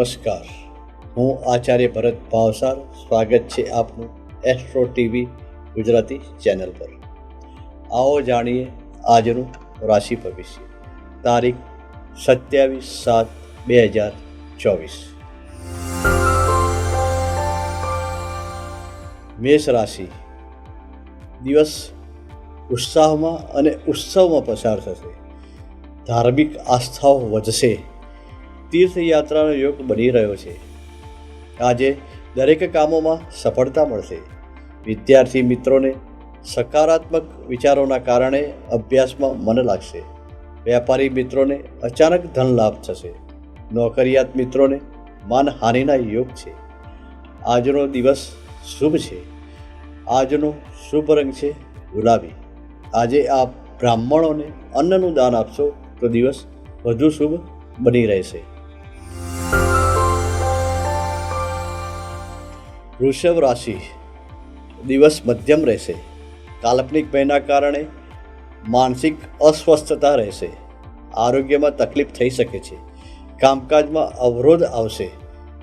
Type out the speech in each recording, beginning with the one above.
નમસ્કાર. હું આચાર્ય ભરત ભાવસાર. સ્વાગત છે આપનું એસ્ટ્રો ટીવી ગુજરાતી ચેનલ પર. આવો જાણીએ આજનું રાશિ ભવિષ્ય. તારીખ સત્યાવીસ સાત બે હજાર ચોવીસ. મેષ રાશિ. દિવસ ઉત્સાહમાં અને ઉત્સવમાં પસાર થશે. ધાર્મિક આસ્થાઓ વધશે. તીર્થયાત્રાનો યોગ બની રહ્યો છે. આજે દરેક કામોમાં સફળતા મળશે. વિદ્યાર્થી મિત્રોને સકારાત્મક વિચારોના કારણે અભ્યાસમાં મન લાગશે. વેપારી મિત્રોને અચાનક ધન લાભ થશે. નોકરિયાત મિત્રોને માનહાનિના યોગ છે. આજનો દિવસ શુભ છે. આજનો શુભ રંગ છે ગુલાબી. આજે આપ બ્રાહ્મણોને અન્નનું દાન આપશો તો દિવસ વધુ શુભ બની રહેશે. વૃષભ રાશિ દિવસ મધ્યમ રહેશે. કાલ્પનિક ભયના કારણે માનસિક અસ્વસ્થતા રહેશે. આરોગ્યમાં તકલીફ થઈ શકે છે. કામકાજમાં અવરોધ આવશે.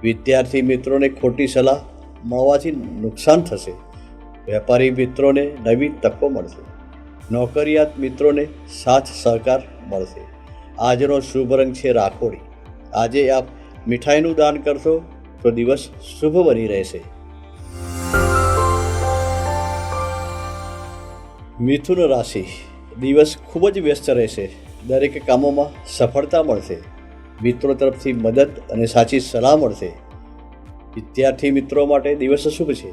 વિદ્યાર્થી મિત્રોને ખોટી સલાહ મળવાથી નુકસાન થશે. વેપારી મિત્રોને નવી તકો મળશે. નોકરિયાત મિત્રોને સાથ સહકાર મળશે. આજનો શુભ રંગ છે રાખોડી. આજે આપ મીઠાઈનું દાન કરશો તો દિવસ શુભ બની રહેશે. મિથુન રાશિ દિવસ ખૂબ જ વ્યસ્ત રહેશે. દરેક કામોમાં સફળતા મળશે. મિત્રો તરફથી મદદ અને સાચી સલાહ મળશે. વિદ્યાર્થી મિત્રો માટે દિવસ શુભ છે.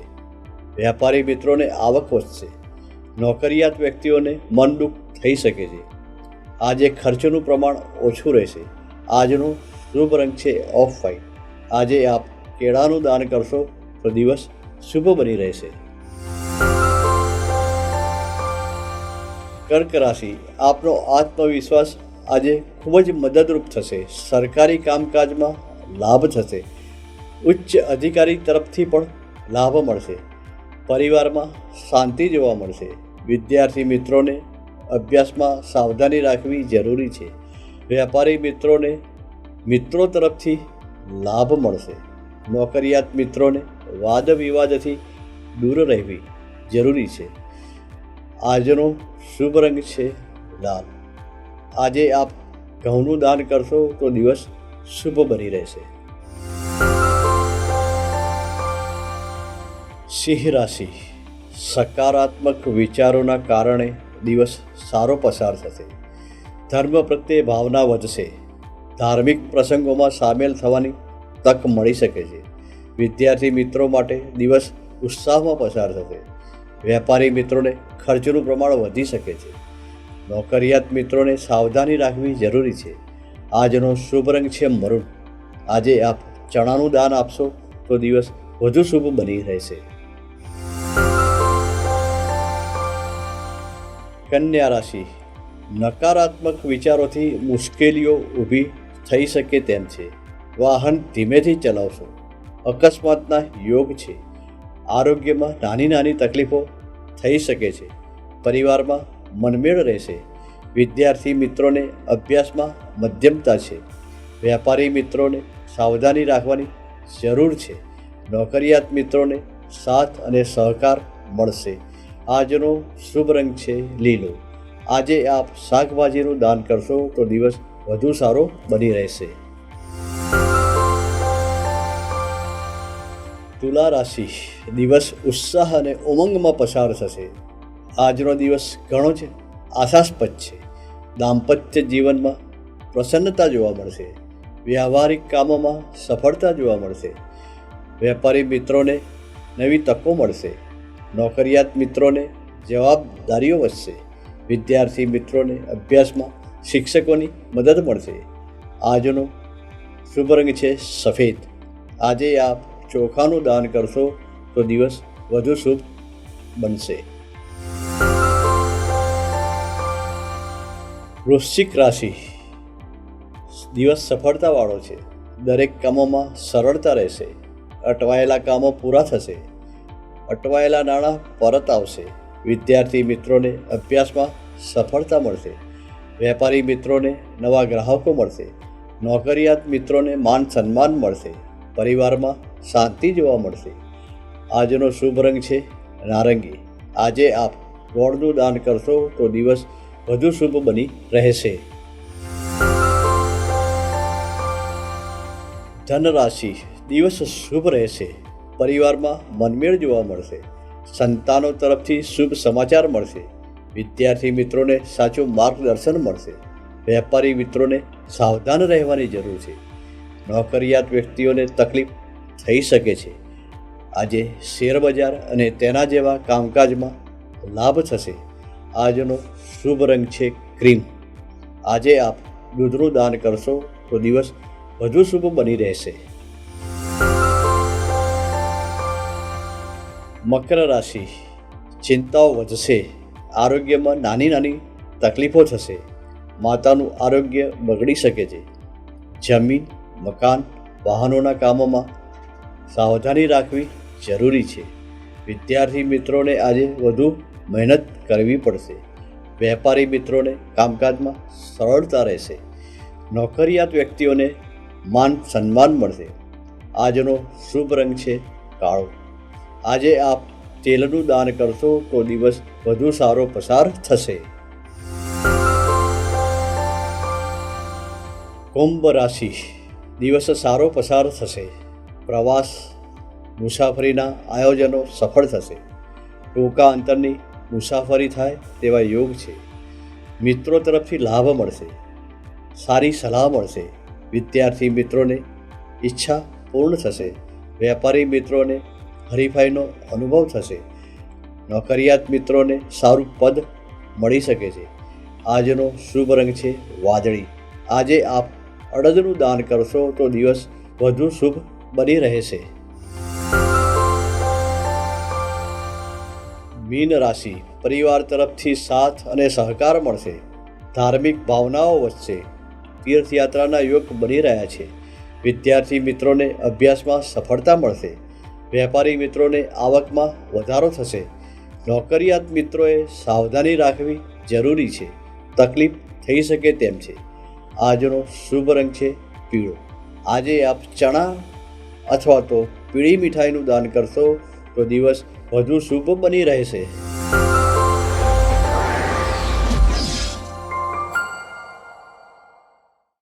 વ્યાપારી મિત્રોને આવક વધશે. નોકરિયાત વ્યક્તિઓને મન દુઃખ થઈ શકે છે. આજે ખર્ચનું પ્રમાણ ઓછું રહેશે. આજનો શુભ રંગ છે ઓફ વ્હાઇટ આજે આપ કેળાનું દાન કરશો તો દિવસ શુભ બની રહેશે. કર્ક રાશિ, આપનો આત્મવિશ્વાસ આજે ખૂબ જ મદદરૂપ થશે. સરકારી કામકાજમાં લાભ થશે. ઉચ્ચ અધિકારી તરફથી પણ લાભ મળશે. પરિવારમાં શાંતિ જોવા મળશે. વિદ્યાર્થી મિત્રોને અભ્યાસમાં સાવધાની રાખવી જરૂરી છે. વેપારી મિત્રોને મિત્રો તરફથી લાભ મળશે. નોકરિયાત મિત્રોને વાદ વિવાદથી દૂર રહેવી જરૂરી છે. આજનો શુભ રંગ છે લાલ. આજે આપ ઘઉંનું દાન કરશો તો દિવસ શુભ બની રહેશે. સિંહ રાશિ. સકારાત્મક વિચારોના કારણે દિવસ સારો પસાર થશે. ધર્મ પ્રત્યે ભાવના વધશે. ધાર્મિક પ્રસંગોમાં સામેલ થવાની તક મળી શકે છે. વિદ્યાર્થી મિત્રો માટે દિવસ ઉત્સાહમાં પસાર થશે. વેપારી મિત્રોને ખર્ચનું પ્રમાણ વધી શકે છે. નોકરિયાત મિત્રોને સાવધાની રાખવી જરૂરી છે. આજનો શુભ રંગ છે મરૂન. આજે આપ ચણાનું દાન આપશો તો દિવસ વધુ શુભ બની રહેશે. કન્યા રાશિ. નકારાત્મક વિચારોથી મુશ્કેલીઓ ઊભી થઈ શકે તેમ છે. વાહન ધીમેથી ચલાવશો. અકસ્માતના યોગ છે. આરોગ્યમાં નાની નાની તકલીફો થઈ શકે છે. પરિવારમાં મનમેળ રહેશે. વિદ્યાર્થી મિત્રોને અભ્યાસમાં મધ્યમતા છે. વેપારી મિત્રોને સાવધાની રાખવાની જરૂર છે. નોકરિયાત મિત્રોને સાથ અને સહકાર મળશે. આજનો શુભ રંગ છે લીલો. આજે આપ શાકભાજીનું દાન કરશો તો દિવસ વધુ સારો બની રહેશે. તુલા રાશિ દિવસ ઉત્સાહ અને ઉમંગમાં પસાર થશે. આજનો દિવસ ઘણો છે. આશાસ્પદ છે. દાંપત્ય જીવનમાં પ્રસન્નતા જોવા મળશે. વ્યવહારિક કામોમાં સફળતા જોવા મળશે. વેપારી મિત્રોને નવી તકો મળશે. નોકરિયાત મિત્રોને જવાબદારીઓ વધશે. વિદ્યાર્થી મિત્રોને અભ્યાસમાં શિક્ષકોની મદદ મળશે. આજનો શુભ રંગ છે સફેદ. આજે આપ ચોખાનું દાન કરશો તો દિવસ વધુ શુભ બનશે. વૃશ્ચિક રાશિ. દિવસ સફળતાવાળો છે. દરેક કામોમાં સરળતા રહેશે. અટવાયેલા કામો પૂરા થશે. અટવાયેલા નાણાં પરત આવશે. વિદ્યાર્થી મિત્રોને અભ્યાસમાં સફળતા મળશે. વેપારી મિત્રોને નવા ગ્રાહકો મળશે. નોકરિયાત મિત્રોને માન સન્માન મળશે. પરિવારમાં શાંતિ જોવા મળશે. આજનો શુભ રંગ છે નારંગી. આજે આપ ગોળનું દાન કરશો તો દિવસ વધુ શુભ બની રહેશે. ધન રાશિ દિવસ શુભ રહેશે. પરિવારમાં મનમેળ જોવા મળશે. સંતાનો તરફથી શુભ સમાચાર મળશે. વિદ્યાર્થી મિત્રોને સાચું માર્ગદર્શન મળશે. વેપારી મિત્રોને સાવધાન રહેવાની જરૂર છે. નોકરિયાત વ્યક્તિઓને તકલીફ થઈ શકે છે. આજે શેર બજાર અને તેના જેવા કામકાજમાં લાભ થશે. આજનો શુભ રંગ છે ક્રીમ આજે આપ દૂધનું દાન કરશો તો દિવસ વધુ શુભ બની રહેશે. મકર રાશિ. ચિંતાઓ વધશે. આરોગ્યમાં નાની નાની તકલીફો થશે. માતાનું આરોગ્ય બગડી શકે છે. જમીન, મકાન, વાહનોના કામોમાં સાવધાની રાખવી જરૂરી છે. વિદ્યાર્થી મિત્રોને આજે વધુ મહેનત કરવી પડશે. વેપારી મિત્રોને કામકાજમાં સરળતા રહેશે. નોકરિયાત વ્યક્તિઓને માન સન્માન મળશે. આજનો શુભ રંગ છે કાળો. આજે આપ તેલનું દાન કરશો તો દિવસ વધુ સારો પસાર થશે. કુંભ રાશિ. દિવસ સારો પસાર થશે. પ્રવાસ, મુસાફરીના આયોજનો સફળ થશે. ટૂંકા અંતરની મુસાફરી થાય તેવા યોગ છે. મિત્રો તરફથી લાભ મળશે. સારી સલાહ મળશે. વિદ્યાર્થી મિત્રોને ઈચ્છા પૂર્ણ થશે. વેપારી મિત્રોને હરીફાઈનો અનુભવ થશે. નોકરિયાત મિત્રોને સારું પદ મળી શકે છે. આજનો શુભ રંગ છે વાદળી. આજે આપ અડદનું દાન કરશો તો દિવસ વધુ શુભ બની રહેશે મીન રાશિ પરિવાર તરફથી સાથ અને સહકાર મળશે. ધાર્મિક ભાવનાઓ વધશે. તીર્થયાત્રાના યોગ બની રહ્યા છે. વિદ્યાર્થી મિત્રોને અભ્યાસમાં સફળતા મળશે. વેપારી મિત્રોને આવકમાં વધારો થશે. નોકરિયાત મિત્રોએ સાવધાની રાખવી જરૂરી છે. તકલીફ થઈ શકે તેમ છે. આજનો શુભ રંગ છે પીળો. આજે આપ ચણા અથવા તો પીળી મીઠાઈનું દાન કરશો તો દિવસ વધુ શુભ બની રહેશે.